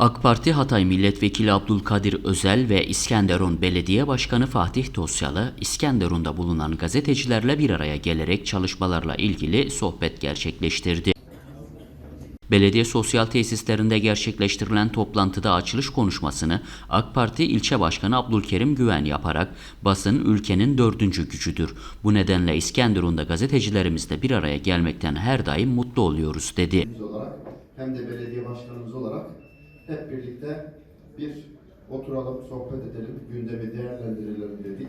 AK Parti Hatay Milletvekili Abdülkadir Özel ve İskenderun Belediye Başkanı Fatih Tosyalı, İskenderun'da bulunan gazetecilerle bir araya gelerek çalışmalarla ilgili sohbet gerçekleştirdi. Belediye sosyal tesislerinde gerçekleştirilen toplantıda açılış konuşmasını AK Parti ilçe başkanı Abdülkerim Güven yaparak basın ülkenin dördüncü gücüdür. Bu nedenle İskenderun'da gazetecilerimizle bir araya gelmekten her daim mutlu oluyoruz dedi. Hem de belediye başkanımız olarak hep birlikte bir oturalım, sohbet edelim, gündemi değerlendirelim dedik.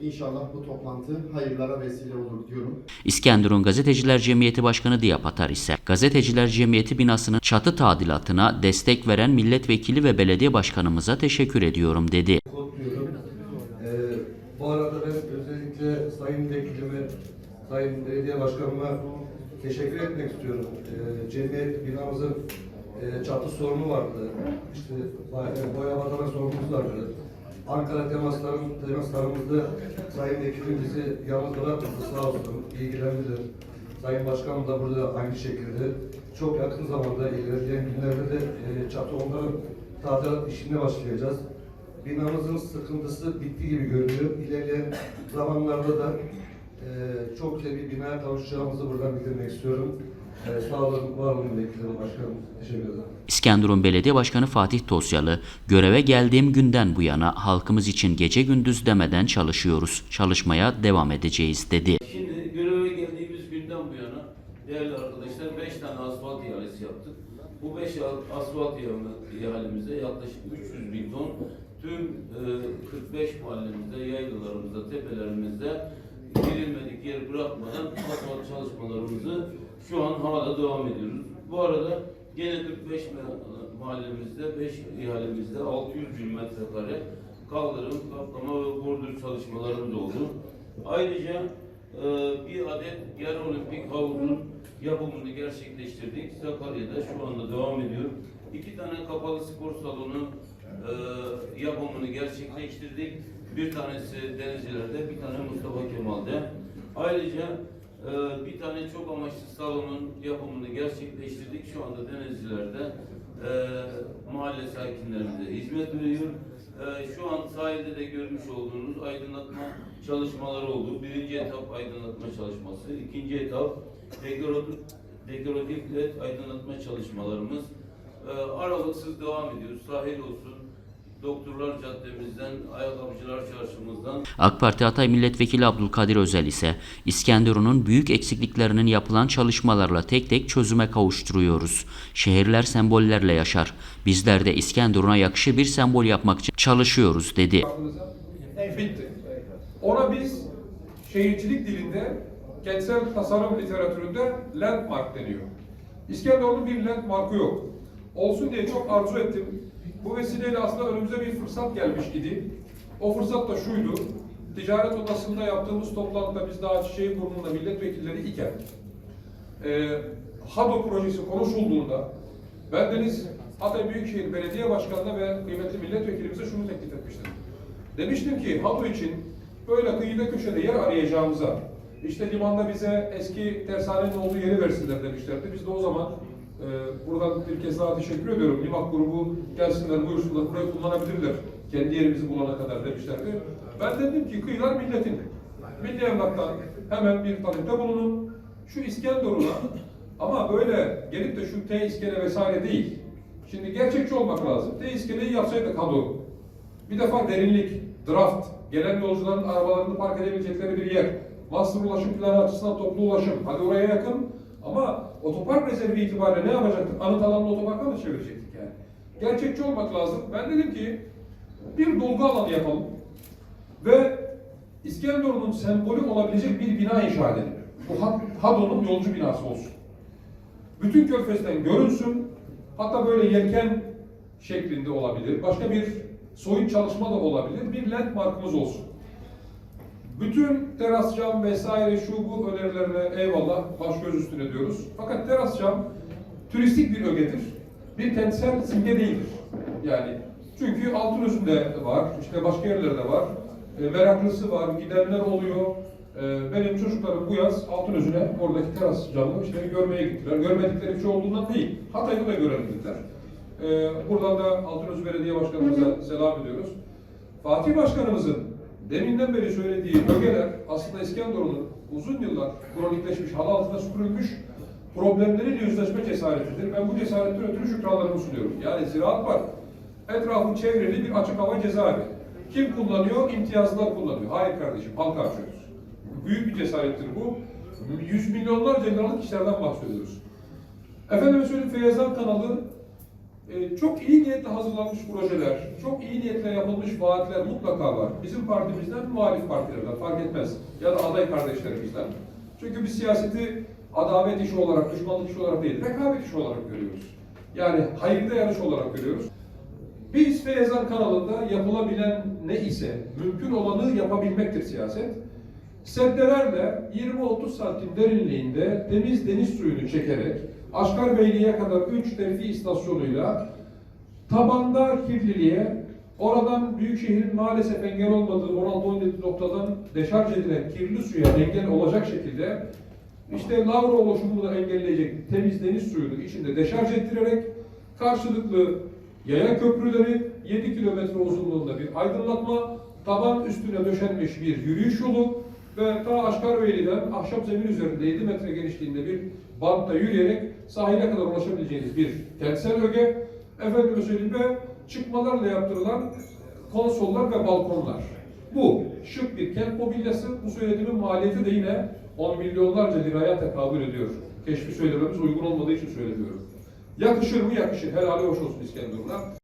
İnşallah bu toplantı hayırlara vesile olur diyorum. İskenderun Gazeteciler Cemiyeti Başkanı Diyap Atar ise Gazeteciler Cemiyeti binasının çatı tadilatına destek veren milletvekili ve belediye başkanımıza teşekkür ediyorum dedi. Ee, bu arada ben özellikle Sayın Vekilime, Sayın Belediye Başkanıma teşekkür etmek istiyorum. Ee, cemiyet binamızın e, çatı sorunu vardı. İşte boya- boya badana sorunumuz vardı. Ankara temaslarım, temaslarımızda Sayın Vekilim bizi yalnız bırakmadı sağ olsun, ilgilendi. Sayın Başkanım da burada aynı şekilde. Çok yakın zamanda ilerleyen günlerde de e, çatı onların tadilat işine başlayacağız. Binamızın sıkıntısı bitti gibi görünüyor. İlerleyen zamanlarda da e, çok güzel bir binaya kavuşacağımızı buradan bildirmek istiyorum. E, sağ olun, var olun vekilim başkanım. Teşekkür ederim. İskenderun Belediye Başkanı Fatih Tosyalı, göreve geldiğim günden bu yana halkımız için gece gündüz demeden çalışıyoruz. Çalışmaya devam edeceğiz dedi. Şimdi göreve geldiğimiz günden bu yana değerli arkadaşlar 5 tane asfalt ihalesi yaptık. Bu 5 asfalt ihale- ihalemize yaklaşık 300 bin ton tüm e, 45 mahallemizde, yaylalarımızda, tepelerimizde girilmedik yer bırakmadan asfalt çalışmalarımızı şu an hala devam ediyoruz. Bu arada gene 45 ma- mahallemizde, 5 ihalemizde 600 bin metrekare kaldırım, kaplama ve bordür çalışmalarımız oldu. Ayrıca e, bir adet yarı olimpik havuzun yapımını gerçekleştirdik. Sakarya'da şu anda devam ediyor. İki tane kapalı spor salonu e, yapımını gerçekleştirdik. Bir tanesi Denizliler'de, bir tane Mustafa Kemal'de. Ayrıca e, bir tane çok amaçlı salonun yapımını gerçekleştirdik. Şu anda Denizliler'de e, mahalle sakinlerimize hizmet veriyor. E, şu an sahilde de görmüş olduğunuz aydınlatma çalışmaları oldu. Birinci etap aydınlatma çalışması, ikinci etap dekoratif, dekoratif led aydınlatma çalışmalarımız. E, aralıksız devam ediyoruz. Sahil olsun, Doktorlar Caddemizden, Ayakkabıcılar Çarşımızdan AK Parti Hatay Milletvekili Abdülkadir Özel ise İskenderun'un büyük eksikliklerinin yapılan çalışmalarla tek tek çözüme kavuşturuyoruz. Şehirler sembollerle yaşar. Bizler de İskenderun'a yakışır bir sembol yapmak için çalışıyoruz dedi. Ona biz şehircilik dilinde kentsel tasarım literatüründe landmark deniyor. İskenderun'un bir landmarkı yok. Olsun diye çok arzu ettim. Bu vesileyle aslında önümüze bir fırsat gelmiş idi. O fırsat da şuydu. Ticaret odasında yaptığımız toplantıda biz daha Çiçeğiburnu'nda milletvekilleri iken e, HADO projesi konuşulduğunda ben Deniz Hatay Büyükşehir Belediye Başkanı'na ve kıymetli milletvekilimize şunu teklif etmiştim. Demiştim ki HADO için böyle kıyıda köşede yer arayacağımıza, işte limanda bize eski tersanenin olduğu yeri versinler demişlerdi. Biz de o zaman buradan bir kez daha teşekkür ediyorum. Limak grubu gelsinler, buyursunlar, burayı kullanabilirler. Kendi yerimizi bulana kadar demişlerdi. Ben dedim ki kıyılar milletin. Milli Emlak'tan hemen bir talepte bulunun. Şu İskenderun'a ama böyle gelip de şu T iskele vesaire değil. Şimdi gerçekçi olmak lazım. T iskeleyi yapsaydık HADO. Bir defa derinlik, draft, gelen yolcuların arabalarını park edebilecekleri bir yer. Master ulaşım planı açısından toplu ulaşım. Hadi oraya yakın ama otopark rezervi itibariyle ne yapacaktık? Anıt alanını otoparka mı çevirecektik yani? Gerçekçi olmak lazım. Ben dedim ki bir dolgu alanı yapalım ve İskenderun'un sembolü olabilecek bir bina inşa edelim. Bu Had- HADO'nun yolcu binası olsun. Bütün körfezden görünsün. Hatta böyle yelken şeklinde olabilir. Başka bir soyut çalışma da olabilir. Bir landmarkımız olsun. Bütün teras cam vesaire şu bu önerilerine eyvallah baş göz üstüne diyoruz. Fakat teras cam turistik bir ögedir. Bir kentsel simge değildir. Yani çünkü Altınözü'nde var, işte başka yerlerde var. E, meraklısı var, gidenler oluyor. E, benim çocuklarım bu yaz Altınözü'ne oradaki teras camı işte görmeye gittiler. Görmedikleri bir şey olduğundan değil. Hatay'da da görebildiler. Ee, buradan da Altınözü Belediye Başkanımıza selam ediyoruz. Fatih Başkanımızın deminden beri söylediği bölgeler aslında İskenderun'un uzun yıllar kronikleşmiş, halı altına süpürülmüş problemleriyle yüzleşme cesaretidir. Ben bu cesaretten ötürü şükranlarımı sunuyorum. Yani ziraat var. Etrafı çevrili bir açık hava cezaevi. Kim kullanıyor? İmtiyazlılar kullanıyor. Hayır kardeşim, halk harcıyoruz. Büyük bir cesarettir bu. Yüz milyonlarca liralık işlerden bahsediyoruz. Efendim söyleyeyim Feyyazan kanalı e, çok iyi niyetle hazırlanmış projeler, çok iyi niyetle yapılmış vaatler mutlaka var. Bizim partimizden, muhalif partilerden fark etmez. Ya da aday kardeşlerimizden. Çünkü biz siyaseti adalet işi olarak, düşmanlık işi olarak değil, rekabet işi olarak görüyoruz. Yani hayırda yarış olarak görüyoruz. Biz Feyyazan kanalında yapılabilen ne ise mümkün olanı yapabilmektir siyaset. Seddelerle 20-30 santim derinliğinde temiz deniz suyunu çekerek Aşkarbeyli'ye kadar 3 terfi istasyonuyla tabanda kirliliğe, oradan Büyükşehir'in maalesef engel olmadığı 16-17 noktadan deşarj edilen kirli suya engel olacak şekilde işte lavra oluşumunu da engelleyecek temiz deniz suyunu içinde deşarj ettirerek karşılıklı yaya köprüleri 7 kilometre uzunluğunda bir aydınlatma, taban üstüne döşenmiş bir yürüyüş yolu ve ta Aşkarbeyli'den ahşap zemin üzerinde 7 metre genişliğinde bir bantta yürüyerek sahile kadar ulaşabileceğiniz bir kentsel öge. Efendime söyleyeyim ve çıkmalarla yaptırılan konsollar ve balkonlar. Bu şık bir kent mobilyası. Bu söylediğimin maliyeti de yine 10 milyonlarca liraya tekabül ediyor. Keşfi söylememiz uygun olmadığı için söylemiyorum. Yakışır mı? Yakışır. Helali hoş olsun İskenderun'a.